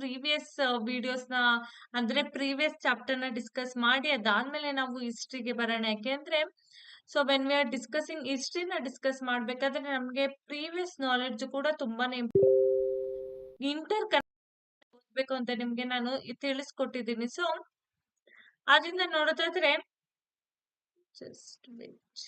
Previous ವಿಡಿಯೋಸ್‌ನ ಅಂದ್ರೆ previous ಚಾಪ್ಟರ್‌ನ discuss ಮಾಡಿ, ಅದಾದ್ಮೇಲೆ ನಾವು ಹಿಸ್ಟ್ರಿಗೆ ಬರೋಣ. ಯಾಕೆಂದ್ರೆ so when we are discussing ಹಿಸ್ಟ್ರಿನ discuss ಮಾಡ್ಬೇಕಾದ್ರೆ ನಮ್ಗೆ ಪ್ರೀವಿಯಸ್ ನಾಲೆಡ್ಜ್ ಕೂಡ ತುಂಬಾನೇ ಇಂಟರ್ ಓದ್ಬೇಕು ಅಂತ ನಿಮ್ಗೆ ನಾನು ತಿಳಿಸ್ಕೊಟ್ಟಿದ್ದೀನಿ. ಸೊ ಅದರಿಂದ ನೋಡೋದಾದ್ರೆ ಜಸ್ಟ್ ವೇಟ್.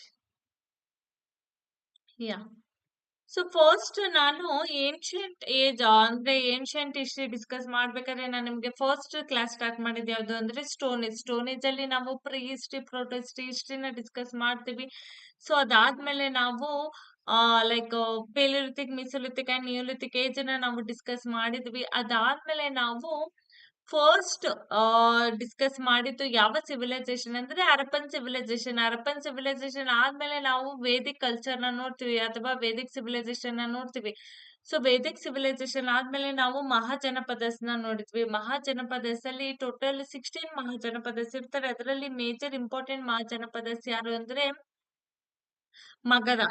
ಸೊ ಫಸ್ಟ್ ನಾನು ಏನ್ಷಿಯಂಟ್ ಏಜ್ ಅಂದ್ರೆ ಏನ್ಷಿಯಂಟ್ ಹಿಸ್ಟ್ರಿ ಡಿಸ್ಕಸ್ ಮಾಡ್ಬೇಕಾದ್ರೆ ನಾನು ನಿಮ್ಗೆ ಫಸ್ಟ್ ಕ್ಲಾಸ್ ಸ್ಟಾರ್ಟ್ ಮಾಡಿದ್ ಯಾವ್ದು ಅಂದ್ರೆ ಸ್ಟೋನ್ ಏಜ್. ಸ್ಟೋನ್ ಏಜಲ್ಲಿ ನಾವು ಪ್ರೀ ಹಿಸ್ಟ್ರಿ, ಪ್ರೋಟೋ ಹಿಸ್ಟ್ರಿ, ಹಿಸ್ಟ್ರಿನ ಡಿಸ್ಕಸ್ ಮಾಡ್ತೀವಿ. ಸೊ ಅದಾದ್ಮೇಲೆ ನಾವು like Palaeolithic, Mesolithic and Neolithic age ನಾವು ಡಿಸ್ಕಸ್ ಮಾಡಿದ್ವಿ. ಅದಾದ್ಮೇಲೆ ನಾವು ಫಸ್ಟ್ ಡಿಸ್ಕಸ್ ಮಾಡಿದ್ದು ಯಾವ ಸಿವಿಲೈಸೇಷನ್ ಅಂದ್ರೆ ಅರಪನ್ ಸಿವಿಲೈಸೇಷನ್ ಅರಪನ್ ಸಿವಿಲೈಸೇಷನ್ ಆದ್ಮೇಲೆ ನಾವು ವೇದಿಕ್ ಕಲ್ಚರ್ನ ನೋಡ್ತೀವಿ ಅಥವಾ ವೇದಿಕ್ ಸಿವಿಲೈಜೇಷನ್‌ನ ನೋಡ್ತೀವಿ. ಸೊ ವೇದಿಕ್ ಸಿವಿಲೈಸೇಷನ್ ಆದ್ಮೇಲೆ ನಾವು ಮಹಾಜನಪದಸ್‌ನ ನೋಡಿದ್ವಿ. ಮಹಾಜನಪದಸ್ಸಲ್ಲಿ ಟೋಟಲ್ 16 ಮಹಾಜನಪದಸ್ ಇರ್ತಾರೆ. ಅದರಲ್ಲಿ ಮೇಜರ್ ಇಂಪಾರ್ಟೆಂಟ್ ಮಹಾಜನಪದಸ್ ಯಾರು ಅಂದ್ರೆ ಮಗಧ.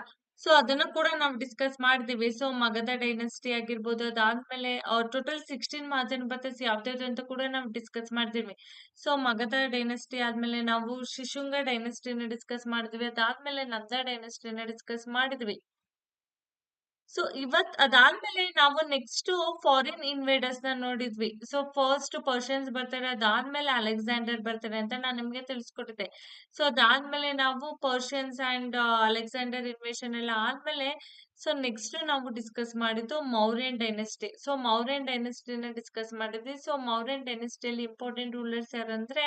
ಸೊ ಅದನ್ನ ಕೂಡ ನಾವು ಡಿಸ್ಕಸ್ ಮಾಡಿದೀವಿ. ಸೊ ಮಗದ ಡೈನಸ್ಟಿ ಆಗಿರ್ಬೋದು, ಅದಾದ್ಮೇಲೆ ಅವ್ರ ಟೋಟಲ್ 16 ಮಹಾಜನಪದಸ್ ಯಾವ್ದ್ಯಾವ್ದು ಅಂತ ಕೂಡ ನಾವು ಡಿಸ್ಕಸ್ ಮಾಡಿದೀವಿ. ಸೊ ಮಗದ ಡೈನಸ್ಟಿ ಆದ್ಮೇಲೆ ನಾವು ಶಿಶುಂಗ ಡೈನಸ್ಟಿನ ಡಿಸ್ಕಸ್ ಮಾಡಿದ್ವಿ. ಅದಾದ್ಮೇಲೆ ನಂದ ಡೈನಸ್ಟಿನ ಡಿಸ್ಕಸ್ ಮಾಡಿದ್ವಿ. ಸೊ ಇವತ್ ಅದಾದ್ಮೇಲೆ ನಾವು ನೆಕ್ಸ್ಟ್ ಫಾರಿನ್ ಇನ್ವೇಡರ್ಸ್ನ ನೋಡಿದ್ವಿ. ಸೊ ಫಸ್ಟ್ ಪರ್ಷಿಯನ್ಸ್ ಬರ್ತಾರೆ. ಅದಾದ್ಮೇಲೆ ಅಲೆಕ್ಸಾಂಡರ್ ಬರ್ತಾರೆ ಅಂತ ನಾನ್ ನಿಮ್ಗೆ ತಿಳಿಸ್ಕೊಟ್ಟಿದ್ದೆ. ಸೊ ಅದಾದ್ಮೇಲೆ ನಾವು ಪರ್ಷಿಯನ್ಸ್ ಅಂಡ್ ಅಲೆಕ್ಸಾಂಡರ್ ಇನ್ವೇಷನ್ ಎಲ್ಲ ಆದ್ಮೇಲೆ ಸೊ ನೆಕ್ಸ್ಟ್ ನಾವು ಡಿಸ್ಕಸ್ ಮಾಡಿದ್ದು ಮೌರ್ಯನ್ ಡೈನೆಸ್ಟಿ ಸೊ ಮೌರ್ಯನ್ ಡೈನೆಸ್ಟಿನ ಡಿಸ್ಕಸ್ ಮಾಡಿದ್ವಿ. ಸೊ ಮೌರ್ಯನ್ ಡೈನೆಸ್ಟಿಯಲ್ಲಿ ಇಂಪಾರ್ಟೆಂಟ್ ರೂಲರ್ಸ್ ಯಾರಂದ್ರೆ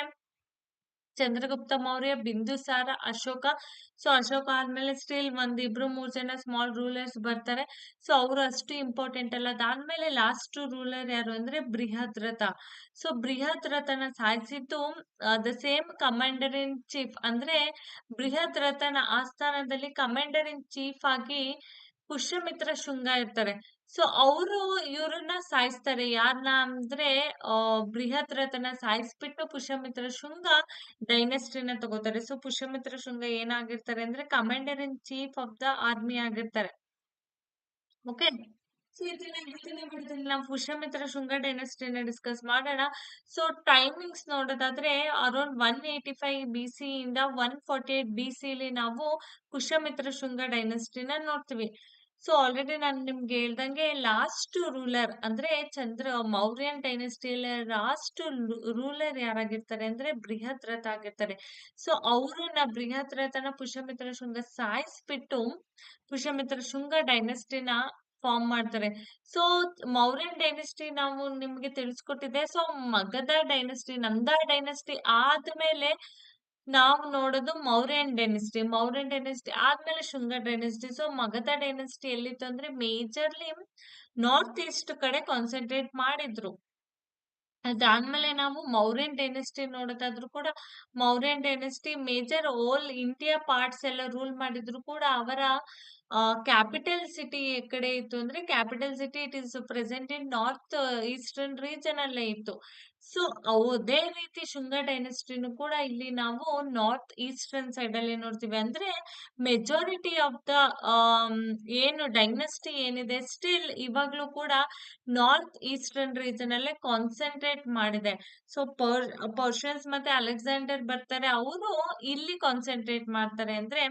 ಚಂದ್ರಗುಪ್ತ ಮೌರ್ಯ, ಬಿಂದುಸಾರ, ಅಶೋಕ. ಸೊ ಅಶೋಕ ಆದ್ಮೇಲೆ ಸ್ಟಿಲ್ ಒಂದ್ ಇಬ್ರು ಮೂರ್ ಜನ ಸ್ಮಾಲ್ ರೂಲರ್ಸ್ ಬರ್ತಾರೆ. ಸೊ ಅವ್ರು ಅಷ್ಟು ಇಂಪಾರ್ಟೆಂಟ್ ಅಲ್ಲ. ಅದಾದ್ಮೇಲೆ ಲಾಸ್ಟ್ ರೂಲರ್ ಯಾರು ಅಂದ್ರೆ ಬೃಹದ್ರಥ. ಸೊ ಬೃಹದ್ರಥನ ರಥನ ಆಹ್, the same commander in chief ಅಂದ್ರೆ ಬೃಹದ್ರಥನ ಆಸ್ಥಾನದಲ್ಲಿ ಕಮಾಂಡರ್ ಇನ್ ಚೀಫ್ ಆಗಿ ಪುಷ್ಯಮಿತ್ರ ಶೃಂಗ ಇರ್ತಾರೆ. ಸೊ ಅವರು ಇವ್ರನ್ನ ಸಾಯಿಸ್ತಾರೆ. ಯಾರನ್ನ ಅಂದ್ರೆ ಬೃಹತ್ ರಥನ ಸಾಯಿಸ್ಬಿಟ್ಟು ಪುಷ್ಯಮಿತ್ರ ಶೃಂಗ ಡೈನೆಸ್ಟ್ರಿನ ತಗೋತಾರೆ. ಸೊ, ಪುಷ್ಯಮಿತ್ರ ಶೃಂಗ ಏನಾಗಿರ್ತಾರೆ ಅಂದ್ರೆ, commander in chief of the army ಆಗಿರ್ತಾರೆ. ಓಕೆ. ಸೊ ನಾವು ಪುಷ್ಯಮಿತ್ರ ಶೃಂಗ ಡೈನೆಸ್ಟ್ರಿನ ಡಿಸ್ಕಸ್ ಮಾಡೋಣ. ಸೊ, ಟೈಮಿಂಗ್ಸ್ ನೋಡೋದಾದ್ರೆ, around one eighty five B C ಇಂದ 148 ಬಿಸಿಲಿ ನಾವು ಪುಷ್ಯಮಿತ್ರ ಶೃಂಗ ಡೈನೆಸ್ಟ್ರಿನ ನೋಡ್ತೀವಿ. ಸೊ ಆಲ್ರೆಡಿ ನಾನು ನಿಮ್ಗೆ ಹೇಳ್ದಂಗೆ ಲಾಸ್ಟ್ ರೂಲರ್ ಅಂದ್ರೆ ಚಂದ್ರ ಮೌರ್ಯನ್ ಡೈನೆಸ್ಟಿಯಲ್ಲಿ ಲಾಸ್ಟ್ ರೂಲರ್ ಯಾರಾಗಿರ್ತಾರೆ ಅಂದ್ರೆ ಬೃಹತ್ ರಥ ಆಗಿರ್ತಾರೆ. ಸೊ ಅವರನ್ನ ಬೃಹತ್ ರಥನ ಪುಷ್ಯಮಿತ್ರ ಶೃಂಗ ಸಾಯಿಸ್ಬಿಟ್ಟು ಪುಷ್ಯಮಿತ್ರ ಶೃಂಗ ಡೈನೆಸ್ಟಿನ ಫಾರ್ಮ್ ಮಾಡ್ತಾರೆ. ಸೊ ಮೌರ್ಯನ್ ಡೈನೆಸ್ಟಿ ನಾವು ನಿಮ್ಗೆ ತಿಳಿಸ್ಕೊಟ್ಟಿದ್ದೆ. So Magadha dynasty, Nanda dynasty ಆದ್ಮೇಲೆ ನಾವು ನೋಡೋದು ಮೌರ್ಯನ್ ಡೈನಸ್ಟಿ. ಮೌರ್ಯನ್ ಡೈನಸ್ಟಿ ಆದ್ಮೇಲೆ Shunga dynasty. So Magadha dynasty ಎಲ್ಲಿತ್ತು ಅಂದ್ರೆ ಮೇಜರ್‌ಲಿ ನಾರ್ತ್ ಈಸ್ಟ್ ಕಡೆ ಕಾನ್ಸಂಟ್ರೇಟ್ ಮಾಡಿದ್ರು. ಅದಾದ್ಮೇಲೆ ನಾವು ಮೌರ್ಯನ್ ಡೈನಸ್ಟಿ ನೋಡೋದಾದ್ರೂ ಕೂಡ Mauryan dynasty major all India parts ಎಲ್ಲ ರೂಲ್ ಮಾಡಿದ್ರು ಕೂಡ ಅವರ ಕ್ಯಾಪಿಟಲ್ ಸಿಟಿ ಕಡೆ ಇತ್ತು ಅಂದ್ರೆ capital city it is present in north eastern region ಅಲ್ಲೇ ಇತ್ತು. ಸೊ ಅದೇ ರೀತಿ ಶುಂಗ ಡೈನೆಸ್ಟಿನು ಕೂಡ ಇಲ್ಲಿ ನಾವು ನಾರ್ತ್ ಈಸ್ಟರ್ನ್ ಸೈಡ್ ಅಲ್ಲಿ ನೋಡ್ತೀವಿ. ಅಂದ್ರೆ ಮೆಜಾರಿಟಿ ಆಫ್ ದ ಏನು ಡೈನಸ್ಟಿ ಏನಿದೆ ಸ್ಟಿಲ್ ಇವಾಗ್ಲೂ ಕೂಡ ನಾರ್ತ್ ಈಸ್ಟರ್ನ್ ರೀಜನ್ ಅಲ್ಲೇ ಕಾನ್ಸಂಟ್ರೇಟ್ ಮಾಡಿದೆ. ಸೊ ಪರ್ ಪರ್ಷಿಯನ್ಸ್ ಮತ್ತೆ ಅಲೆಕ್ಸಾಂಡರ್ ಬರ್ತಾರೆ. ಅವರು ಇಲ್ಲಿ ಕಾನ್ಸಂಟ್ರೇಟ್ ಮಾಡ್ತಾರೆ. ಅಂದ್ರೆ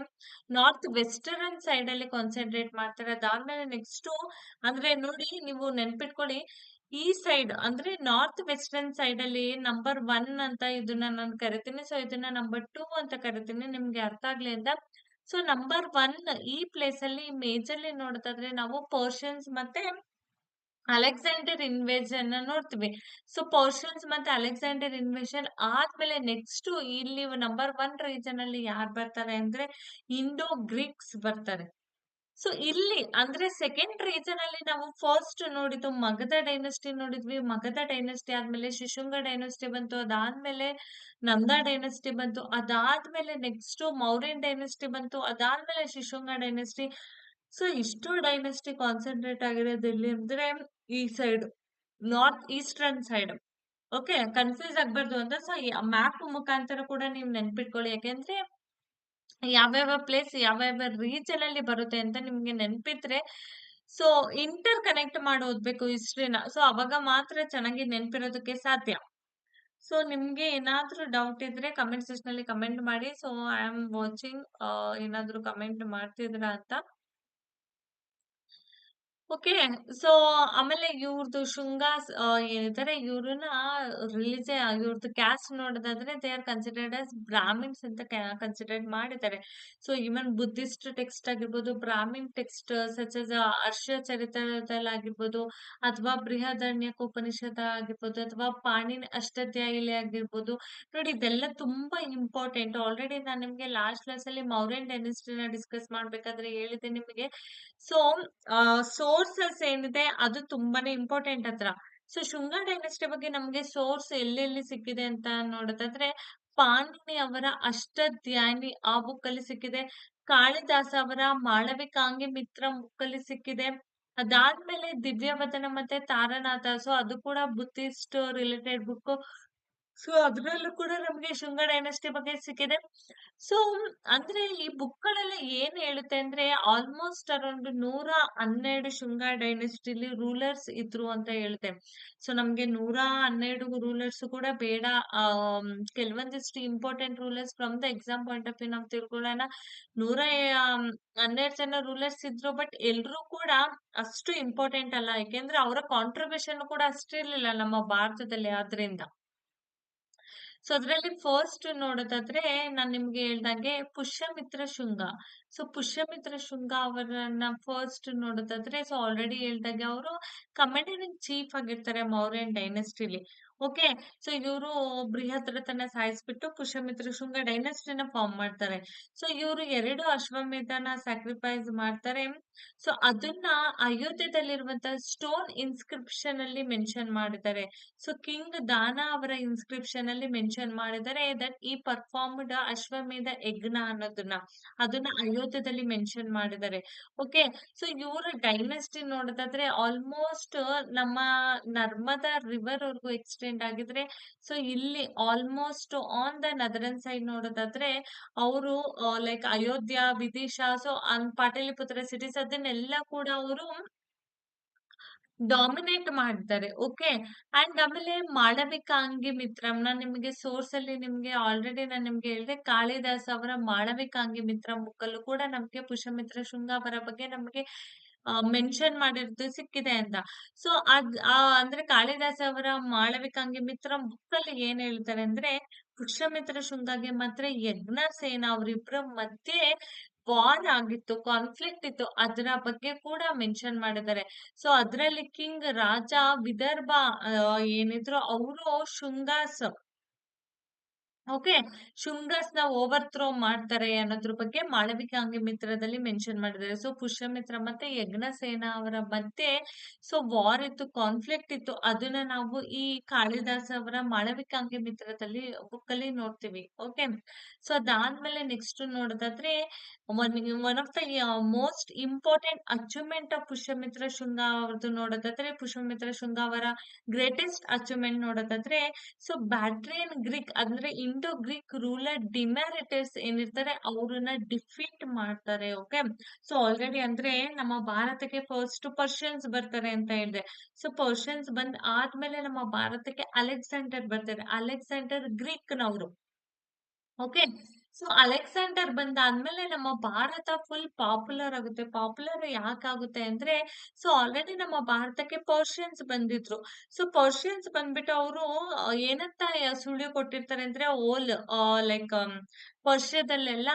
ನಾರ್ತ್ ವೆಸ್ಟರ್ನ್ ಸೈಡ್ ಅಲ್ಲಿ ಕಾನ್ಸಂಟ್ರೇಟ್ ಮಾಡ್ತಾರೆ. ಅದಾದ್ಮೇಲೆ ನೆಕ್ಸ್ಟ್ ಅಂದ್ರೆ ನೋಡಿ, ನೀವು ನೆನ್ಪಿಟ್ಕೊಳ್ಳಿ ಈ ಸೈಡ್ ಅಂದ್ರೆ ನಾರ್ತ್ ವೆಸ್ಟರ್ನ್ ಸೈಡ್ ಅಲ್ಲಿ ನಂಬರ್ ಒನ್ ಅಂತ ಇದನ್ನ ನಾನು ಕರಿತೀನಿ. ಸೊ ಇದನ್ನ ನಂಬರ್ ಟೂ ಅಂತ ಕರಿತೀನಿ. ನಿಮ್ಗೆ ಅರ್ಥ ಆಗ್ಲಿ ಅಂತ. ಸೊ ನಂಬರ್ ಒನ್ ಈ ಪ್ಲೇಸ್ ಅಲ್ಲಿ ಮೇಜರ್‌ಲಿ ನೋಡೋದಾದ್ರೆ ನಾವು ಪೋರ್ಷನ್ಸ್ ಮತ್ತೆ ಅಲೆಕ್ಸಾಂಡರ್ ಇನ್ವೇಷನ್ ನೋಡ್ತೀವಿ. ಸೊ ಪೋರ್ಷನ್ಸ್ ಮತ್ತೆ ಅಲೆಕ್ಸಾಂಡರ್ ಇನ್ವೇಷನ್ ಆದ್ಮೇಲೆ ನೆಕ್ಸ್ಟ್ ಇಲ್ಲಿ ನಂಬರ್ ಒನ್ ರೀಜನ್ ಅಲ್ಲಿ ಯಾರು ಬರ್ತಾರೆ ಅಂದ್ರೆ ಇಂಡೋ ಗ್ರೀಕ್ಸ್ ಬರ್ತಾರೆ. ಸೊ ಇಲ್ಲಿ ಅಂದ್ರೆ ಸೆಕೆಂಡ್ ರೀಜನ್ ಅಲ್ಲಿ ನಾವು ಫಸ್ಟ್ ನೋಡಿದ್ದು ಮಗಧ ಡೈನಸ್ಟಿ ನೋಡಿದ್ವಿ. ಮಗಧ ಡೈನಸ್ಟಿ ಆದ್ಮೇಲೆ ಶಿಶುಂಗ ಡೈನಸ್ಟಿ ಬಂತು. ಅದಾದ್ಮೇಲೆ ನಂದ ಡೈನಸ್ಟಿ ಬಂತು. ಅದಾದ್ಮೇಲೆ ನೆಕ್ಸ್ಟ್ ಮೌರ್ಯನ್ ಡೈನಸ್ಟಿ ಬಂತು. ಅದಾದ್ಮೇಲೆ ಶಿಶುಂಗ ಡೈನಸ್ಟಿ. ಸೊ ಇಷ್ಟು ಡೈನಸ್ಟಿ ಕಾನ್ಸಂಟ್ರೇಟ್ ಆಗಿರೋದು ಇಲ್ಲಿ ಅಂದ್ರೆ ಈ side north eastern side. Okay. Confuse ಆಗ್ಬಾರ್ದು ಅಂತ ಸೊ ಮ್ಯಾಪ್ ಮುಖಾಂತರ ಕೂಡ ನೀವು ನೆನ್ಪಿಟ್ಕೊಳ್ಳಿ. ಯಾಕೆಂದ್ರೆ ಯಾವ್ಯಾವ ಪ್ಲೇಸ್ ಯಾವ್ಯಾವ ರೀಜನ್ ಅಲ್ಲಿ ಬರುತ್ತೆ ಅಂತ ನಿಮ್ಗೆ ನೆನಪಿದ್ರೆ ಸೊ ಇಂಟರ್ ಕನೆಕ್ಟ್ ಮಾಡಿ ಓದ್ಬೇಕು ಹಿಸ್ಟ್ರಿನ. ಸೊ ಅವಾಗ ಮಾತ್ರ ಚೆನ್ನಾಗಿ ನೆನಪಿರೋದಕ್ಕೆ ಸಾಧ್ಯ. ಸೊ ನಿಮ್ಗೆ ಏನಾದ್ರೂ ಡೌಟ್ ಇದ್ರೆ ಕಮೆಂಟ್ ಸೆಕ್ಷನ್ ಅಲ್ಲಿ ಕಮೆಂಟ್ ಮಾಡಿ. ಸೊ ಐ ಆಮ್ ವಾಚಿಂಗ್ ಏನಾದ್ರೂ ಕಮೆಂಟ್ ಮಾಡ್ತಿದ್ರ ಅಂತ. ಓಕೆ. ಸೊ ಆಮೇಲೆ ಇವ್ರದ್ದು ಶೃಂಗಾಸ್ ಏನಿದ್ದಾರೆ ಇವ್ರನ್ನ ರಿಲೀಜ್ ಇವ್ರದ್ದು ಕ್ಯಾಸ್ಟ್ ನೋಡೋದಾದ್ರೆ they are considered as Brahmins ಅಂತ ಕನ್ಸಿಡರ್ಡ್ ಕನ್ಸಿಡರ್ ಮಾಡಿದ್ದಾರೆ. ಸೊ ಈವನ್ ಬುದ್ಧಿಸ್ಟ್ ಟೆಕ್ಸ್ಟ್ ಆಗಿರ್ಬೋದು, Brahmin text such as Harsha ಚರಿತ್ರದಲ್ಲಾಗಿರ್ಬೋದು ಅಥವಾ ಬೃಹದಾರಣ್ಯಕೋಪನಿಷತ್ ಆಗಿರ್ಬೋದು ಅಥವಾ ಪಾಣಿನ ಅಷ್ಟಾಧ್ಯಾಯಿಲಿ ಆಗಿರ್ಬೋದು. ನೋಡಿ ಇದೆಲ್ಲ ತುಂಬಾ ಇಂಪಾರ್ಟೆಂಟ್. ಆಲ್ರೆಡಿ ನಾನು ನಿಮ್ಗೆ ಲಾಸ್ಟ್ ಕ್ಲಾಸಲ್ಲಿ ಮೌರ್ಯನ್ ಡೆನಿಸ್ಟ್ರಿನ ಡಿಸ್ಕಸ್ ಮಾಡ್ಬೇಕಾದ್ರೆ ಹೇಳಿದೆ ನಿಮಗೆ. ಸೊ ಆಹ್, ಸೋರ್ಸಸ್ ಏನಿದೆ ಅದು ತುಂಬಾನೇ ಇಂಪಾರ್ಟೆಂಟ್ ಹತ್ರ. ಸೊ ಶುಂಗ ಡೈನೆಸ್ಟಿ ಬಗ್ಗೆ ನಮ್ಗೆ ಸೋರ್ಸ್ ಎಲ್ಲೆಲ್ಲಿ ಸಿಕ್ಕಿದೆ ಅಂತ ನೋಡೋದಾದ್ರೆ ಪಾಣಿನಿ ಅವರ ಅಷ್ಟಾಧ್ಯಾಯಿನಿ ಆ ಬುಕ್ ಅಲ್ಲಿ ಸಿಕ್ಕಿದೆ. ಕಾಳಿದಾಸ ಅವರ ಮಾಳವಿಕಾಂಗಿ ಮಿತ್ರ ಬುಕ್ ಅಲ್ಲಿ ಸಿಕ್ಕಿದೆ. ಅದಾದ್ಮೇಲೆ ದಿವ್ಯವದನ ಮತ್ತೆ ತಾರನಾಥ ಸೊ, ಅದು ಕೂಡ ಬುದ್ಧಿಸ್ಟ್ ರಿಲೇಟೆಡ್ ಬುಕ್ಕು. ಸೊ ಅದ್ರಲ್ಲೂ ಕೂಡ ನಮ್ಗೆ ಶೃಂಗ ಡೈನಸ್ಟಿ ಬಗ್ಗೆ ಸಿಕ್ಕಿದೆ. ಸೊ ಅಂದ್ರೆ ಈ ಬುಕ್‌ಗಳಲ್ಲಿ ಏನ್ ಹೇಳುತ್ತೆ ಅಂದ್ರೆ ಆಲ್ಮೋಸ್ಟ್ ಅರೌಂಡ್ ನೂರ ಹನ್ನೆರಡು ಶೃಂಗ ಡೈನಸ್ಟಿಲಿ ರೂಲರ್ಸ್ ಇದ್ರು ಅಂತ ಹೇಳುತ್ತೆ. ಸೊ ನಮ್ಗೆ 112 ರೂಲರ್ಸ್ ಕೂಡ ಬೇಡ. ಕೆಲವೊಂದಿಷ್ಟು important rulers from the exam point of view ನಾವು ತಿಳ್ಕೊಳ್ಳೋಣ. ನೂರ ಹನ್ನೆರಡು 12 ಜನ ರೂಲರ್ಸ್ ಇದ್ರು. ಬಟ್ ಎಲ್ರೂ ಕೂಡ ಅಷ್ಟು ಇಂಪಾರ್ಟೆಂಟ್ ಅಲ್ಲ. ಯಾಕೆಂದ್ರೆ ಅವರ ಕಾಂಟ್ರಿಬ್ಯೂಷನ್ ಕೂಡ ಅಷ್ಟಿರ್ಲಿಲ್ಲ ನಮ್ಮ ಭಾರತದಲ್ಲಿ ಆದ್ರಿಂದ. ಸೊ ಅದ್ರಲ್ಲಿ ಫಸ್ಟ್ ನೋಡೋದಾದ್ರೆ ನಾನ್ ನಿಮ್ಗೆ ಹೇಳ್ದಂಗೆ ಪುಷ್ಯಮಿತ್ರ ಶುಂಗ. ಸೊ ಪುಷ್ಯಮಿತ್ರ ಶೃಂಗ ಅವರನ್ನ ಫಸ್ಟ್ ನೋಡೋದಾದ್ರೆ ಸೊ ಆಲ್ರೆಡಿ ಹೇಳ್ದಾಗೆ ಅವರು ಕಮಾಂಡರ್ ಇನ್ ಚೀಫ್ ಆಗಿರ್ತಾರೆ ಮೌರ್ಯನ್ ಡೈನೆಸ್ಟಿಲಿ. ಓಕೆ. ಸೊ ಇವರು ಬೃಹತ್ ರಥನ ಸಾಯಿಸ್ಬಿಟ್ಟು ಪುಷ್ಯಮಿತ್ರ ಶೃಂಗ ಡೈನೆಸ್ಟಿನ ಫಾರ್ಮ್ ಮಾಡ್ತಾರೆ. ಸೊ ಇವರು ಎರಡು ಅಶ್ವಮೇಧನ ಸ್ಯಾಕ್ರಿಫೈಸ್ ಮಾಡ್ತಾರೆ. ಸೊ ಅದನ್ನ ಅಯೋಧ್ಯದಲ್ಲಿರುವಂತಹ ಸ್ಟೋನ್ ಇನ್ಸ್ಕ್ರಿಪ್ಷನ್ ಅಲ್ಲಿ ಮೆನ್ಷನ್ ಮಾಡಿದ್ದಾರೆ. ಸೊ ಕಿಂಗ್ ದಾನ ಅವರ ಇನ್ಸ್ಕ್ರಿಪ್ಷನ್ ಅಲ್ಲಿ ಮೆನ್ಷನ್ ಮಾಡಿದ್ದಾರೆ ದಟ್ ಈ ಪರ್ಫಾರ್ಮ್ಡ್ ಅಶ್ವಮೇಧ ಯಜ್ಞ ಅನ್ನೋದನ್ನ. ಅದನ್ನ ಅಯೋಧ್ಯದಲ್ಲಿ ಮೆನ್ಷನ್ ಮಾಡಿದ್ದಾರೆ. ಓಕೆ. ಸೊ ಇವ್ರ ಡೈನೆಸ್ಟಿ ನೋಡೋದಾದ್ರೆ ಆಲ್ಮೋಸ್ಟ್ ನಮ್ಮ ನರ್ಮದಾ ರಿವರ್ ಅವ್ರಿಗೂ ಎಕ್ಸ್ಟೆಂಡ್ ಆಗಿದ್ರೆ ಸೊ ಇಲ್ಲಿ almost on the northern side ನೋಡೋದಾದ್ರೆ ಅವರು like Ayodhya, Vidisha so and Pataliputra cities ಅದನ್ನೆಲ್ಲ ಕೂಡ ಅವರು ಡಾಮಿನೇಟ್ ಮಾಡ್ತಾರೆ. ಓಕೆ. ಅಂಡ್ ಆಮೇಲೆ ಮಾಳವಿಕಾಂಗಿ ಮಿತ್ರಂ ನಾನ್ ನಿಮಗೆ ಸೋರ್ಸ್ ಅಲ್ಲಿ ನಿಮ್ಗೆ ಆಲ್ರೆಡಿ ನಾನ್ ನಿಮ್ಗೆ ಹೇಳಿದೆ ಕಾಳಿದಾಸ್ ಅವರ ಮಾಳವಿಕಾಂಗಿ ಮಿತ್ರ ಬುಕ್ ಅಲ್ಲೂ ಕೂಡ ನಮ್ಗೆ ಪುಷ್ಯಮಿತ್ರ ಶೃಂಗಾವರ ಬಗ್ಗೆ ನಮ್ಗೆ ಮೆನ್ಷನ್ ಮಾಡಿರೋದು ಸಿಕ್ಕಿದೆ ಅಂತ. ಸೊ ಅದ್ ಅಂದ್ರೆ ಕಾಳಿದಾಸ್ ಅವರ ಮಾಳವಿಕಾಂಗಿ ಮಿತ್ರ ಬುಕ್ ಅಲ್ಲಿ ಏನ್ ಹೇಳ್ತಾರೆ ಅಂದ್ರೆ ಪುಷ್ಯಮಿತ್ರ ಶೃಂಗಗೆ ಮಾತ್ರ ಯಜ್ಞ ಯಜ್ಞಸೇನ ಅವರಿಬ್ಬರ ಮಧ್ಯೆ ವಾರ್ ಆಗಿತ್ತು. ಕಾನ್ಫ್ಲಿಕ್ಟ್ ಇತ್ತು. ಅದರ ಬಗ್ಗೆ ಕೂಡ ಮೆನ್ಷನ್ ಮಾಡಿದ್ದಾರೆ. ಸೊ ಅದ್ರಲ್ಲಿ ಕಿಂಗ್ ರಾಜ ವಿದರ್ಭ ಏನಿದ್ರು, ಅವರು ಶುಂಗಾಸ್ ಓಕೆ. ಶುಂಗಾಸ್‌ನ ಓವರ್ ಥ್ರೋ ಮಾಡ್ತಾರೆ ಅನ್ನೋದ್ರ ಬಗ್ಗೆ ಮಾಳವಿಕಾಂಗಿ ಮಿತ್ರದಲ್ಲಿ ಮೆನ್ಷನ್ ಮಾಡಿದ್ದಾರೆ. ಸೊ ಪುಷ್ಯಮಿತ್ರ ಮತ್ತೆ ಯಜ್ಞಸೇನ ಅವರ ಮಧ್ಯೆ ಸೊ ವಾರ್ ಇತ್ತು, ಕಾನ್ಫ್ಲಿಕ್ಟ್ ಇತ್ತು. ಅದನ್ನ ನಾವು ಈ ಕಾಳಿದಾಸ್ ಅವರ ಮಾಳವಿಕಾಂಗಿ ಮಿತ್ರದಲ್ಲಿ ಬುಕ್ ಅಲ್ಲಿ ನೋಡ್ತೀವಿ. ಓಕೆ. ಸೊ ಅದಾದ್ಮೇಲೆ ನೆಕ್ಸ್ಟ್ ನೋಡೋದಾದ್ರೆ one one of the most important achievement of Pushyamitra Shunga ಅವ್ರದ್ದು ನೋಡೋದಾದ್ರೆ ಪುಷ್ಯಮಿತ್ರ ಶೃಂಗ ಅವರ ಗ್ರೇಟೆಸ್ಟ್ ಅಚೀವ್ಮೆಂಟ್ ನೋಡೋದಾದ್ರೆ ಸೊ ಬ್ಯಾಟ್ರಿಯನ್ ಗ್ರೀಕ್ ಅಂದ್ರೆ ಇಂಡೋ ಗ್ರೀಕ್ ರೂಲರ್ ಡಿಮ್ಯಾರಿಟಸ್ ಏನಿರ್ತಾರೆ, ಅವ್ರನ್ನ ಡಿಫೀಟ್ ಮಾಡ್ತಾರೆ. ಓಕೆ. ಸೊ ಆಲ್ರೆಡಿ ಅಂದ್ರೆ ನಮ್ಮ ಭಾರತಕ್ಕೆ ಫಸ್ಟ್ ಪರ್ಷಿಯನ್ಸ್ ಬರ್ತಾರೆ ಅಂತ ಹೇಳಿದೆ ಸೊ ಪರ್ಷಿಯನ್ಸ್ ಬಂದ್ ಆದ್ಮೇಲೆ ನಮ್ಮ ಭಾರತಕ್ಕೆ ಅಲೆಕ್ಸಾಂಡರ್ ಬರ್ತಾರೆ. ಅಲೆಕ್ಸಾಂಡರ್ ಗ್ರೀಕ್‌ನವ್ರು. ಓಕೆ. ಸೊ ಅಲೆಕ್ಸಾಂಡರ್ ಬಂದಾದ್ಮೇಲೆ ನಮ್ಮ ಭಾರತ ಫುಲ್ ಪಾಪ್ಯುಲರ್ ಆಗುತ್ತೆ. ಪಾಪ್ಯುಲರ್ ಯಾಕಾಗುತ್ತೆ ಅಂದ್ರೆ ಸೊ ಆಲ್ರೆಡಿ ನಮ್ಮ ಭಾರತಕ್ಕೆ ಪರ್ಷಿಯನ್ಸ್ ಬಂದಿದ್ರು. ಸೊ ಪರ್ಷಿಯನ್ಸ್ ಬಂದ್ಬಿಟ್ಟು ಅವರು ಏನಂತ ಸುಳ್ಳು ಕೊಟ್ಟಿರ್ತಾರೆ ಅಂದ್ರೆ, ಓಲ್ ಲೈಕ್ ಪರ್ಷಿಯಾದಲ್ಲೆಲ್ಲ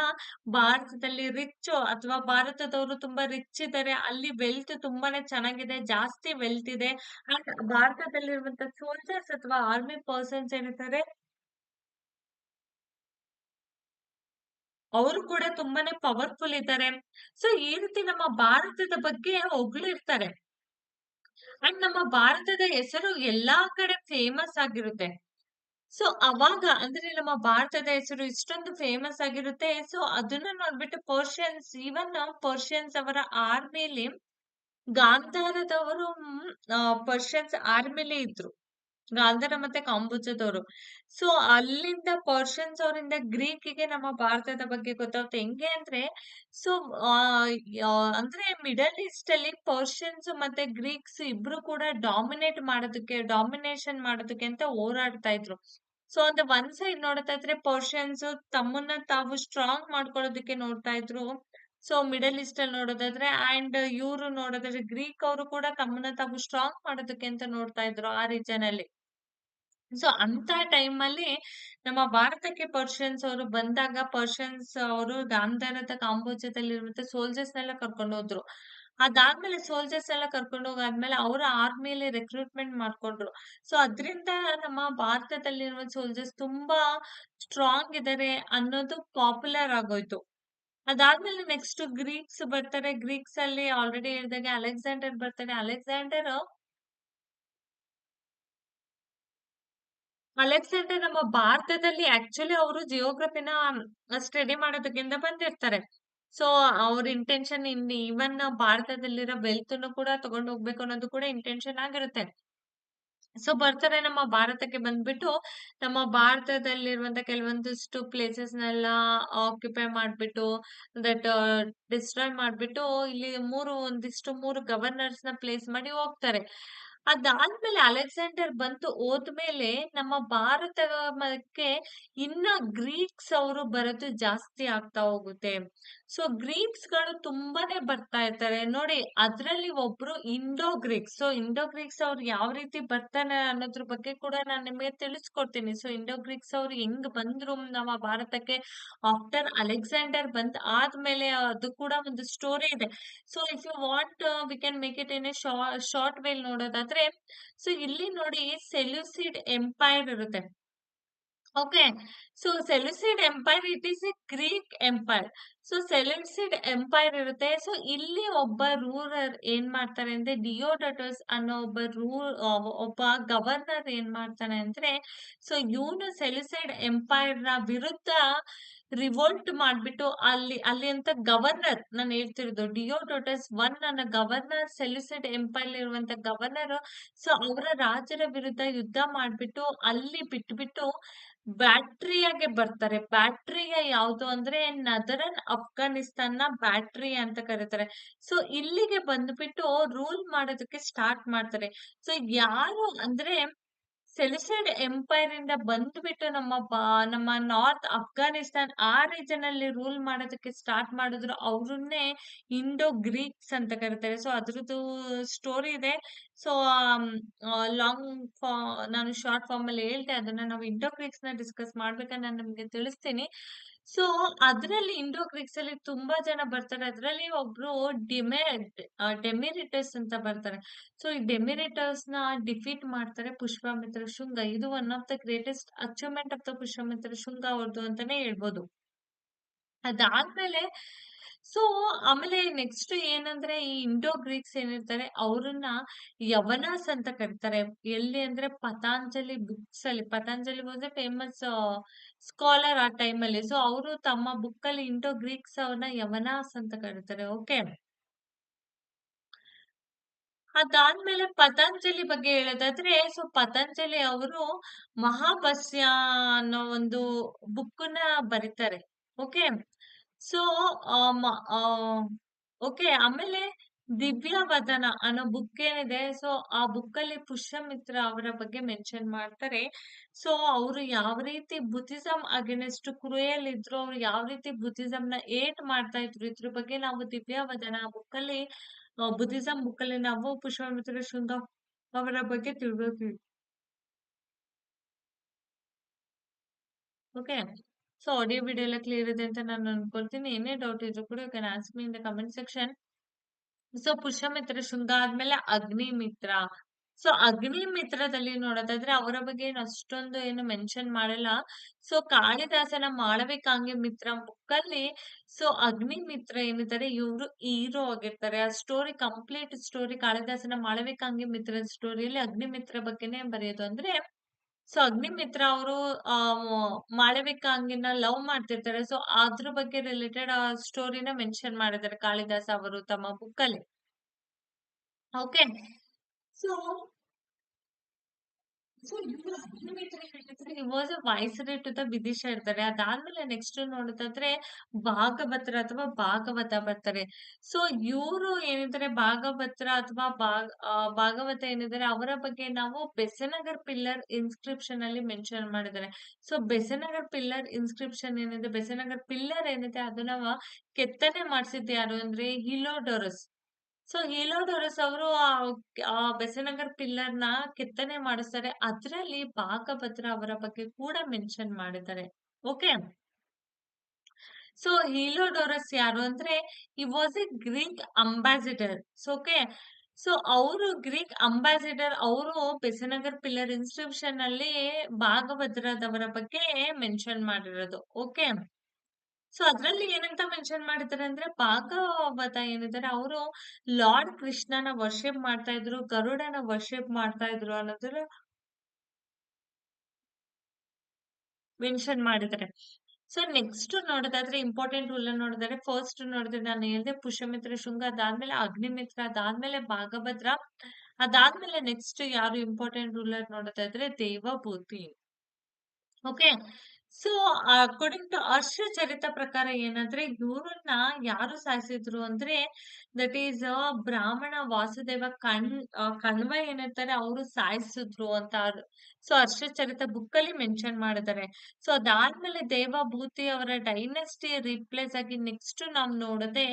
ಭಾರತದಲ್ಲಿ ರಿಚ್ ಅಥವಾ ಭಾರತದವರು ತುಂಬಾ ರಿಚ್ ಇದ್ದಾರೆ. ಅಲ್ಲಿ ವೆಲ್ತ್ ತುಂಬಾನೇ ಚೆನ್ನಾಗಿದೆ. ಜಾಸ್ತಿ ವೆಲ್ತ್ ಇದೆ. ಅಂಡ್ ಭಾರತದಲ್ಲಿರುವಂತ ಸೋಲ್ಜರ್ಸ್ ಅಥವಾ ಆರ್ಮಿ ಪರ್ಸನ್ಸ್ ಏನಿರ್ತಾರೆ ಅವರು ಕೂಡ ತುಂಬಾನೇ ಪವರ್‌ಫುಲ್ ಇದ್ದಾರೆ. ಸೊ ಈ ರೀತಿ ನಮ್ಮ ಭಾರತದ ಬಗ್ಗೆ ಹೊಗಳಿರ್ತಾರೆ. ಅಂಡ್ ನಮ್ಮ ಭಾರತದ ಹೆಸರು ಎಲ್ಲಾ ಕಡೆ ಫೇಮಸ್ ಆಗಿರುತ್ತೆ. ಸೊ ಅವಾಗ ಅಂದ್ರೆ ನಮ್ಮ ಭಾರತದ ಹೆಸರು ಇಷ್ಟೊಂದು ಫೇಮಸ್ ಆಗಿರುತ್ತೆ. ಸೊ ಅದನ್ನ ನೋಡ್ಬಿಟ್ಟು ಪರ್ಷಿಯನ್ಸ್ ಈವನ್ ಪರ್ಷಿಯನ್ಸ್ ಅವರ ಆರ್ಮಿಲಿ ಗಾಂಧಾರದವರು ಪರ್ಷಿಯನ್ಸ್ ಆರ್ಮಿಲಿ ಇದ್ರು. ಗಾಂಧಾರ ಮತ್ತೆ ಕಾಂಬುಜದವರು ಸೊ ಅಲ್ಲಿಂದ ಪರ್ಷನ್ಸ್ ಅವರಿಂದ ಗ್ರೀಕಿಗೆ ನಮ್ಮ ಭಾರತದ ಬಗ್ಗೆ ಗೊತ್ತಾಗುತ್ತೆ. ಹೆಂಗೆ ಅಂದ್ರೆ ಸೊ ಅಂದ್ರೆ ಮಿಡಲ್ ಈಸ್ಟ್ ಅಲ್ಲಿ ಪರ್ಷಿಯನ್ಸ್ ಮತ್ತೆ ಗ್ರೀಕ್ಸ್ ಇಬ್ರು ಕೂಡ ಡಾಮಿನೇಟ್ ಮಾಡೋದಕ್ಕೆ ಡಾಮಿನೇಷನ್ ಮಾಡೋದಕ್ಕೆ ಅಂತ ಹೋರಾಡ್ತಾ ಇದ್ರು. ಸೊ ಅಂತ ಒಂದ್ ಸೈಡ್ ಇದ್ರೆ ಪರ್ಷಿಯನ್ಸ್ ತಮ್ಮನ್ನ ತಾವು ಸ್ಟ್ರಾಂಗ್ ಮಾಡ್ಕೊಳ್ಳೋದಕ್ಕೆ ನೋಡ್ತಾ ಇದ್ರು. ಸೊ ಮಿಡಲ್ ಈಸ್ಟ್ ಅಲ್ಲಿ ನೋಡೋದಾದ್ರೆ ಅಂಡ್ ಇವ್ರು ನೋಡೋದಾದ್ರೆ ಗ್ರೀಕ್ ಅವರು ಕೂಡ ತಮ್ಮನ್ನ ತಾವು ಸ್ಟ್ರಾಂಗ್ ಮಾಡೋದಕ್ಕೆ ಅಂತ ನೋಡ್ತಾ ಇದ್ರು ಆ ರೀಜನ್ ಅಲ್ಲಿ. ಸೊ ಅಂತ ಟೈಮ್ ಅಲ್ಲಿ ನಮ್ಮ ಭಾರತಕ್ಕೆ ಪರ್ಷಿಯನ್ಸ್ ಅವರು ಬಂದಾಗ ಪರ್ಷಿಯನ್ಸ್ ಅವರು ಗಾಂಧಾರದ ಸೋಲ್ಜರ್ಸ್ ಎಲ್ಲ ಕರ್ಕೊಂಡು ಹೋದ್ರು. ಅದಾದ್ಮೇಲೆ ಸೋಲ್ಜರ್ಸ್ ಎಲ್ಲ ಕರ್ಕೊಂಡು ಹೋಗಾದ್ಮೇಲೆ ಅವರ ಆರ್ಮಿಯಲ್ಲಿ ರೆಕ್ರೂಟ್ಮೆಂಟ್ ಮಾಡ್ಕೊಂಡ್ರು. ಸೊ, ಅದ್ರಿಂದ ನಮ್ಮ ಭಾರತದಲ್ಲಿರುವ ಸೋಲ್ಜರ್ಸ್ ತುಂಬಾ ಸ್ಟ್ರಾಂಗ್ ಇದಾರೆ ಅನ್ನೋದು ಪಾಪ್ಯುಲರ್ ಆಗೋಯ್ತು. ಅದಾದ್ಮೇಲೆ ನೆಕ್ಸ್ಟ್ ಗ್ರೀಕ್ಸ್ ಬರ್ತಾರೆ. ಗ್ರೀಕ್ಸ್ ಅಲ್ಲಿ ಆಲ್ರೆಡಿ ಹೇಳಿದಾಗ ಅಲೆಕ್ಸಾಂಡರ್ ಬರ್ತಾರೆ ಅಲೆಕ್ಸಾಂಡರ್ ಅಲೆಕ್ಸಾಂಡರ್ ನಮ್ಮ ಭಾರತದಲ್ಲಿ ಆಕ್ಚುಲಿ ಅವರು ಜಿಯೋಗ್ರಫಿನ ಸ್ಟಡಿ ಮಾಡೋದಕ್ಕಿಂತ ಬಂದಿರ್ತಾರೆ. ಸೊ ಅವ್ರ ಇಂಟೆನ್ಷನ್ ಇನ್ ಈವನ್ ಭಾರತದಲ್ಲಿರೋ ಅನ್ನು ಕೂಡ ತಗೊಂಡು ಹೋಗ್ಬೇಕು ಅನ್ನೋದು ಕೂಡ ಇಂಟೆನ್ಷನ್ ಆಗಿರುತ್ತೆ. ಸೊ ಬರ್ತಾರೆ ನಮ್ಮ ಭಾರತಕ್ಕೆ ಬಂದ್ಬಿಟ್ಟು ನಮ್ಮ ಭಾರತದಲ್ಲಿರುವಂತ ಕೆಲವೊಂದಿಷ್ಟು ಪ್ಲೇಸಸ್ ನೆಲ್ಲ ಆಕ್ಯುಪೈ ಮಾಡ್ಬಿಟ್ಟು ದಟ್ ಡಿಸ್ಟ್ರಾಯ್ ಮಾಡ್ಬಿಟ್ಟು ಇಲ್ಲಿ ಮೂರು ಒಂದಿಷ್ಟು ಮೂರು ಗವರ್ನರ್ಸ್ನ ಪ್ಲೇಸ್ ಮಾಡಿ ಹೋಗ್ತಾರೆ. ಅದಾದ್ಮೇಲೆ ಅಲೆಕ್ಸಾಂಡರ್ ಬಂತು ಹೋದ್ಮೇಲೆ ನಮ್ಮ ಭಾರತಕ್ಕೆ ಇನ್ನ ಗ್ರೀಕ್ಸ್ ಅವರು ಬರೋದು ಜಾಸ್ತಿ ಆಗ್ತಾ ಹೋಗುತ್ತೆ. ಸೊ ಗ್ರೀಕ್ಸ್‌ಗಳು ತುಂಬಾನೇ ಬರ್ತಾ ಇರ್ತಾರೆ. ನೋಡಿ, ಅದ್ರಲ್ಲಿ ಒಬ್ರು Indo Greeks. So Indo Greeks ಅವ್ರು ಯಾವ ರೀತಿ ಬರ್ತಾನೆ ಅನ್ನೋದ್ರ ಬಗ್ಗೆ ಕೂಡ ನಾನ್ ನಿಮಗೆ ತಿಳಿಸ್ಕೊಡ್ತೀನಿ. ಸೊ ಇಂಡೋ ಗ್ರೀಕ್ಸ್ ಅವ್ರು ಹೆಂಗ್ ಬಂದ್ರು ನಮ್ಮ ಭಾರತಕ್ಕೆ ಆಫ್ಟರ್ ಅಲೆಕ್ಸಾಂಡರ್ ಬಂತ್ ಆದ್ಮೇಲೆ ಅದು ಕೂಡ ಒಂದು ಸ್ಟೋರಿ ಇದೆ. So if you want we can make it in a short while ನೋಡೋದಾದ್ರೆ ಸೊ ಇಲ್ಲಿ ನೋಡಿ ಸೆಲ್ಯೂಸಿಡ್ ಎಂಪೈರ್ ಇರುತ್ತೆ. Okay. So Seleucid empire it is a Greek empire. So Seleucid empire ಇರುತ್ತೆ. ಸೊ ಇಲ್ಲಿ ಒಬ್ಬ ರೂರರ್ ಏನ್ ಮಾಡ್ತಾರೆ ಅಂದ್ರೆ ಡಿಯೋಡಟಸ್ ಅನ್ನೋ ಒಬ್ಬ ರೂ ಅ ಒಬ್ಬ ಗವರ್ನರ್ ಏನ್ ಮಾಡ್ತಾನೆ ಅಂದ್ರೆ ಸೊ ಇವನು ಸೆಲ್ಯೂಸಿಡ್ನ ವಿರುದ್ಧ ರಿವೋಲ್ಟ್ ಮಾಡ್ಬಿಟ್ಟು ಅಲ್ಲಿ ಅಲ್ಲಿ ಅಂತ ಗವರ್ನರ್ ನಾನು ಹೇಳ್ತಿರೋದು ಡಿಯೋಡೋಟಸ್ ಒನ್ ನನ್ನ ಗವರ್ನರ್ ಸೆಲ್ಯುಸೆಡ್ ಎಂಪೈರ್ ಇರುವಂತ ಗವರ್ನರ್ ಸೊ ಅವರ ರಾಜರ ವಿರುದ್ಧ ಯುದ್ಧ ಮಾಡ್ಬಿಟ್ಟು ಅಲ್ಲಿ ಬಿಟ್ಬಿಟ್ಟು ಬ್ಯಾಟ್ರಿಯಾಗೆ ಬರ್ತಾರೆ. ಬ್ಯಾಟ್ರಿಯಾ ಯಾವುದು ಅಂದ್ರೆ ನದರನ್ ಅಫ್ಘಾನಿಸ್ತಾನ್ನ ಬ್ಯಾಟ್ರಿ ಅಂತ ಕರೀತಾರೆ. ಸೊ ಇಲ್ಲಿಗೆ ಬಂದ್ಬಿಟ್ಟು ರೂಲ್ ಮಾಡೋದಕ್ಕೆ ಸ್ಟಾರ್ಟ್ ಮಾಡ್ತಾರೆ. ಸೊ ಯಾರು ಅಂದ್ರೆ ಸೆಲ್ಯೂಸಿಡ್ ಎಂಪೈರ್ ಇಂದ ಬಂದ್ಬಿಟ್ಟು ನಮ್ಮ ನಮ್ಮ ನಾರ್ತ್ ಅಫ್ಘಾನಿಸ್ತಾನ್ ಆ ರೀಜನ್ ಅಲ್ಲಿ ರೂಲ್ ಮಾಡೋದಕ್ಕೆ ಸ್ಟಾರ್ಟ್ ಮಾಡಿದ್ರು, ಅವ್ರನ್ನೇ ಇಂಡೋ ಗ್ರೀಕ್ಸ್ ಅಂತ ಕರೀತಾರೆ. ಸೊ ಅದ್ರದ್ದು ಸ್ಟೋರಿ ಇದೆ. ಸೊ ಲಾಂಗ್ ಫಾ ನಾನು ಶಾರ್ಟ್ ಫಾರ್ಮ್ ಅಲ್ಲಿ ಹೇಳ್ದೆ, ಅದನ್ನ ನಾವು ಇಂಡೋ ನ ಡಿಸ್ಕಸ್ ಮಾಡ್ಬೇಕಂತ ನಿಮ್ಗೆ ತಿಳಿಸ್ತೀನಿ. ಸೊ ಅದ್ರಲ್ಲಿ ಇಂಡೋ ಗ್ರೀಕ್ಸ್ ಅಲ್ಲಿ ತುಂಬಾ ಜನ ಬರ್ತಾರೆ. ಅದ್ರಲ್ಲಿ ಒಬ್ರು ಡಿಮೆ ಡೆಮಿರಿಟಸ್ ಅಂತ ಬರ್ತಾರೆ. ಸೊ ಈ ಡೆಮಿರಿಟಸ್‌ನ ಡಿಫೀಟ್ ಮಾಡ್ತಾರೆ ಪುಷ್ಪಮಿತ್ರ ಶುಂಗ. ಇದು one of the greatest achievement of the Pushpamitra Shunga ಅವ್ರದ್ದು ಅಂತಾನೆ ಹೇಳ್ಬೋದು. ಅದಾದ್ಮೇಲೆ ಸೊ ಆಮೇಲೆ ನೆಕ್ಸ್ಟ್ ಏನಂದ್ರೆ ಈ ಇಂಡೋ ಗ್ರೀಕ್ಸ್ ಏನಿರ್ತಾರೆ, ಅವ್ರನ್ನ ಯವನಾಸ್ ಅಂತ ಕರೀತಾರೆ. ಎಲ್ಲಿ ಅಂದ್ರೆ ಪತಾಂಜಲಿ ಬುಕ್ಸ್ ಅಲ್ಲಿ ಪತಾಂಜಲಿ ಅಂದ್ರೆ ಫೇಮಸ್ ಸ್ಕಾಲರ್ ಆ ಟೈಮಲ್ಲಿ. ಸೊ ಅವರು ತಮ್ಮ ಬುಕ್ ಅಲ್ಲಿ ಇಂಡೋ ಗ್ರೀಕ್ಸ್ ಅವ್ರನ್ನ ಯವನಾಸ್ ಅಂತ ಕರೀತಾರೆ. ಓಕೆ. ಅದಾದ್ಮೇಲೆ ಪತಂಜಲಿ ಬಗ್ಗೆ ಹೇಳೋದಾದ್ರೆ ಸೊ ಪತಂಜಲಿ ಅವರು ಮಹಾಭಸ್ಯ ಅನ್ನೋ ಒಂದು ಬುಕ್ಕನ್ನ ಬರೀತಾರೆ. ಓಕೆ. ಸೊ ಅ ಮ ಆ ಓಕೆ. ಆಮೇಲೆ ದಿವ್ಯವದನ ಅನ್ನೋ ಬುಕ್ ಏನಿದೆ ಸೊ ಆ ಬುಕ್ಕಲ್ಲಿ ಪುಷ್ಯಮಿತ್ರ ಅವರ ಬಗ್ಗೆ ಮೆನ್ಷನ್ ಮಾಡ್ತಾರೆ. ಸೊ ಅವರು ಯಾವ ರೀತಿ ಬುದ್ಧಿಸಂ ಅಗೇನೆಸ್ಟ್ ಕ್ರೂಯಲ್ ಇದ್ರು, ಅವ್ರು ಯಾವ ರೀತಿ ಬುದ್ಧಿಸಂನ ಏಟ್ ಮಾಡ್ತಾ ಇದ್ರು ಇದ್ರ ಬಗ್ಗೆ ನಾವು ದಿವ್ಯವದನ ಬುಕ್ಕಲ್ಲಿ ಬುದ್ಧಿಸಮ್ ಬುದ್ಧಿಸಂ ಬುಕ್ಕಲ್ಲಿ ನಾವು ಪುಷ್ಪಮಿತ್ರ ಶೃಂಗ ಅವರ ಬಗ್ಗೆ ತಿಳ್ಬೇಕು ಓಕೆ. ಸೊ ಆಡಿಯೋ, ವಿಡಿಯೋ ಎಲ್ಲ ಕ್ಲಿಯರ್ ಇದೆ ಅಂತ ನಾನು ಅನ್ಕೊಳ್ತೀನಿ. ಏನೇ ಡೌಟ್ ಇದ್ರು ಕೂಡ you can ask me in the comment section. So Pushyamitra Shunga ಆದ್ಮೇಲೆ ಅಗ್ನಿಮಿತ್ರ. ಸೊ ಅಗ್ನಿಮಿತ್ರದಲ್ಲಿ ನೋಡೋದಾದ್ರೆ ಅವರ ಬಗ್ಗೆ ಏನು ಅಷ್ಟೊಂದು ಏನು ಮೆನ್ಷನ್ ಮಾಡಲ್ಲ. ಸೊ ಕಾಳಿದಾಸನ ಮಾಳವಿಕಾಂಗಿ ಮಿತ್ರ ಬುಕ್ಕಲ್ಲಿ ಸೊ ಅಗ್ನಿಮಿತ್ರ ಏನಿದ್ದಾರೆ ಇವರು ಹೀರೋ ಆಗಿರ್ತಾರೆ. ಆ ಸ್ಟೋರಿ ಕಂಪ್ಲೀಟ್ ಸ್ಟೋರಿ ಕಾಳಿದಾಸನ ಮಾಳವಿಕಾಂಗಿ ಮಿತ್ರ ಸ್ಟೋರಿಯಲ್ಲಿ ಅಗ್ನಿಮಿತ್ರ ಬಗ್ಗೆನೇ ಬರೆಯೋದು. ಅಂದ್ರೆ ಸೊ ಅಗ್ನಿಮಿತ್ರ ಅವರು, ಆ ಮಾಳವಿಕಾಂಗಿನ ಲವ್ ಮಾಡ್ತಿರ್ತಾರೆ. ಸೊ ಅದ್ರ ಬಗ್ಗೆ ರಿಲೇಟೆಡ್ ಆ ಸ್ಟೋರಿನ ಮೆನ್ಷನ್ ಮಾಡಿದ್ದಾರೆ ಕಾಳಿದಾಸ ಅವರು ತಮ್ಮ ಬುಕ್ಕಲ್ಲಿ. ಓಕೆ. ಸೊ ಸೊ ಇವ್ರು was a viceroy to the Vidisha ಇರ್ತಾರೆ. ಅದಾದ್ಮೇಲೆ ನೆಕ್ಸ್ಟ್ ನೋಡೋದಾದ್ರೆ ಭಾಗಭದ್ರ ಅಥವಾ ಭಾಗವತ ಬರ್ತಾರೆ. ಸೊ ಇವರು ಏನಿದ್ದಾರೆ ಭಾಗಭದ್ರ ಅಥವಾ ಭಾಗ ಭಾಗವತ ಏನಿದ್ದಾರೆ ಅವರ ಬಗ್ಗೆ ನಾವು ಬೆಸನಗರ್ ಪಿಲ್ಲರ್ ಇನ್ಸ್ಕ್ರಿಪ್ಷನ್ ಅಲ್ಲಿ ಮೆನ್ಷನ್ ಮಾಡಿದ್ದಾರೆ. ಸೊ ಬೆಸನಗರ್ ಪಿಲ್ಲರ್ ಇನ್ಸ್ಕ್ರಿಪ್ಷನ್ ಏನಿದೆ ಬೆಸನಗರ್ ಪಿಲ್ಲರ್ ಏನಿದೆ ಅದನ್ನ ಕೆತ್ತನೆ ಮಾಡಿಸಿದ್ದು ಯಾರು ಅಂದ್ರೆ ಹಿಲೋಡೋರಸ್. ಸೊ ಹಿಲೋಡೋರಸ್ ಅವರು ಆ ಬೆಸನಗರ್ ಪಿಲ್ಲರ್ನ ಕೆತ್ತನೆ ಮಾಡಿಸ್ತಾರೆ. ಅದ್ರಲ್ಲಿ ಭಾಗಭದ್ರ ಅವರ ಬಗ್ಗೆ ಕೂಡ ಮೆನ್ಷನ್ ಮಾಡಿದ್ದಾರೆ. ಓಕೆ. ಸೊ ಹೀಲೋಡೋರಸ್ ಯಾರು ಅಂದ್ರೆ ಈ was a Greek ambassador. So okay. So, ಅವರು ಗ್ರೀಕ್ ಅಂಬಾಸಿಡರ್ ಅವರು ಬೆಸನಗರ್ ಪಿಲ್ಲರ್ ಇನ್ಸ್ಕ್ರಿಪ್ಷನ್ ಅಲ್ಲಿ ಭಾಗಭದ್ರದವರ ಬಗ್ಗೆ ಮೆನ್ಷನ್ ಮಾಡಿರೋದು. ಓಕೆ. ಸೊ ಅದ್ರಲ್ಲಿ ಏನಂತ ಮೆನ್ಷನ್ ಮಾಡಿದ್ದಾರೆ ಅಂದ್ರೆ ಭಾಗವತ ಏನಿದ್ದಾರೆ ಅವರು ಲಾರ್ಡ್ ಕೃಷ್ಣನ ವರ್ಷಿಪ್ ಮಾಡ್ತಾ ಇದ್ರು, ಗರುಡನ ವರ್ಷಿಪ್ ಮಾಡ್ತಾ ಇದ್ರು ಅನ್ನೋದ್ರ ಮೆನ್ಷನ್ ಮಾಡಿದ್ದಾರೆ. ಸೊ ನೆಕ್ಸ್ಟ್ ನೋಡೋದಾದ್ರೆ ಇಂಪಾರ್ಟೆಂಟ್ ರೂಲ್ ನೋಡಿದ್ರೆ ಫಸ್ಟ್ ನೋಡಿದ್ರೆ ನಾನು ಹೇಳ್ದೆ ಪುಷ್ಯಮಿತ್ರ ಶೃಂಗ ಅದಾದ್ಮೇಲೆ ಅಗ್ನಿಮಿತ್ರ ಅದಾದ್ಮೇಲೆ ಭಾಗಭದ್ರ ಅದಾದ್ಮೇಲೆ ನೆಕ್ಸ್ಟ್ ಯಾರು ಇಂಪಾರ್ಟೆಂಟ್ ರೂಲರ್ ನೋಡೋದಾದ್ರೆ Devabhuti. Okay. So according to Harshacharita ಪ್ರಕಾರ ಏನಂದ್ರೆ ಇವ್ರನ್ನ ಯಾರು ಸಾಯಿಸಿದ್ರು ಅಂದ್ರೆ ದಟ್ ಈಸ್ ಬ್ರಾಹ್ಮಣ ವಾಸುದೇವ ಕಣ್ ಕಣ್ವ ಏನಿರ್ತಾರೆ ಅವರು ಸಾಯಿಸಿದ್ರು ಅಂತ ಸೊ ಹರ್ಷಚರಿತ ಬುಕ್ ಅಲ್ಲಿ ಮೆನ್ಷನ್ ಮಾಡಿದ್ದಾರೆ. ಸೊ ಅದಾದ್ಮೇಲೆ ದೇವಭೂತಿ ಅವರ ಡೈನಸ್ಟಿ ರಿಪ್ಲೇಸ್ ಆಗಿ ನೆಕ್ಸ್ಟ್ ನಾವು ನೋಡದೆ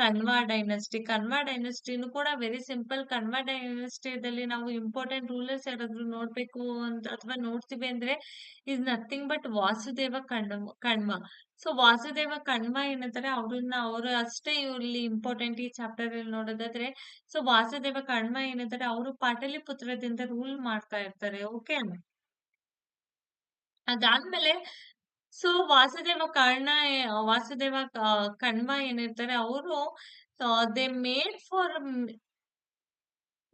ಕಣ್ವ ಡೈನೆಸ್ಟಿ. ಕಣ್ವ ಡೈನೆಸ್ಟಿನು ಕೂಡ ವೆರಿ ಸಿಂಪಲ್. ಕಣ್ವ ಡೈನೆಸ್ಟಿದಲ್ಲಿ ನಾವು ಇಂಪಾರ್ಟೆಂಟ್ ರೂಲರ್ಸ್ ಯಾರಾದ್ರೂ ನೋಡ್ಬೇಕು ಅಂತ, ಅಥವಾ ನೋಡ್ತೀವಿ ಅಂದ್ರೆ is nothing but Vasudeva Kanva Kanva. So Vasudeva Kanva ಏನಂತಾರೆ ಅವ್ರನ್ನ ಅವರು ಅಷ್ಟೇ ಇಲ್ಲಿ ಇಂಪಾರ್ಟೆಂಟ್ ಈ ಚಾಪ್ಟರ್ ಅಲ್ಲಿ ನೋಡೋದಾದ್ರೆ ಸೊ ವಾಸುದೇವ ಕಣ್ವ ಏನಂತಾರೆ ಅವರು ಪಾಟಲಿಪುತ್ರದಿಂದ ರೂಲ್ ಮಾಡ್ತಾ ಇರ್ತಾರೆ. ಓಕೆ. ಅದಾದ್ಮೇಲೆ ಸೊ ವಾಸುದೇವ ಕರ್ಣ ವಾಸುದೇವ ಕಣ್ವ ಏನಿರ್ತಾರೆ ಅವರು they made for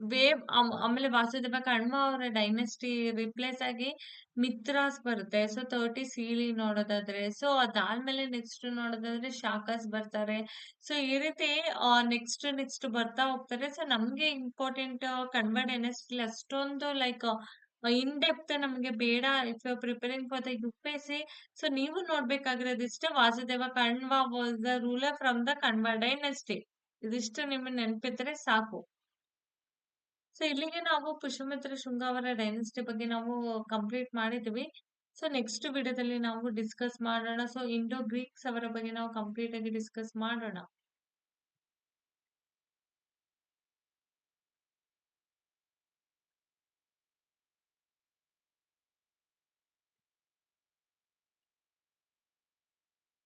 wave um ಆಮೇಲೆ ವಾಸುದೇವ ಕಣ್ವ ಅವರ ಡೈನೆಸ್ಟಿ ರಿಪ್ಲೇಸ್ ಆಗಿ ಮಿತ್ರಾಸ್ ಬರುತ್ತೆ. ಸೊ 30 ಸೀಳಿ ನೋಡೋದಾದ್ರೆ. ಸೊ ಅದಾದ್ಮೇಲೆ ನೆಕ್ಸ್ಟ್ ನೋಡೋದಾದ್ರೆ ಶಾಖಾಸ್ ಬರ್ತಾರೆ. ಸೊ ಈ ರೀತಿ ನೆಕ್ಸ್ಟ್ ನೆಕ್ಸ್ಟ್ ಬರ್ತಾ ಹೋಗ್ತಾರೆ. ಸೊ ನಮ್ಗೆ ಇಂಪಾರ್ಟೆಂಟ್ ಕಣ್ವ ಡೈನೆಸ್ಟಿ ಅಷ್ಟೊಂದು ಲೈಕ್ ಇನ್ ಡೆಪ್ತ್ ನಮ್ಗೆ ಬೇಡ if you preparing for the U P C so ನೀವು ನೋಡ್ಬೇಕಾಗಿರೋದಿಷ್ಟೇ Vasudeva Kanva was the ruler from the Kanva dynasty. ಇದಿಷ್ಟು ನಿಮ್ಗೆ ನೆನಪಿದ್ರೆ ಸಾಕು. ಸೊ ಇಲ್ಲಿಗೆ ನಾವು ಪುಷ್ಯಮಿತ್ರ ಶೃಂಗ ಅವರ ಡೈನೆಸ್ಟಿ ಬಗ್ಗೆ ನಾವು ಕಂಪ್ಲೀಟ್ ಮಾಡಿದ್ವಿ. ಸೊ ನೆಕ್ಸ್ಟ್ ವಿಡಿಯೋದಲ್ಲಿ ನಾವು ಡಿಸ್ಕಸ್ ಮಾಡೋಣ. ಸೊ ಇಂಡೋ ಗ್ರೀಕ್ಸ್ ಅವರ ಬಗ್ಗೆ ನಾವು ಕಂಪ್ಲೀಟ್ ಆಗಿ ಡಿಸ್ಕಸ್ ಮಾಡೋಣ.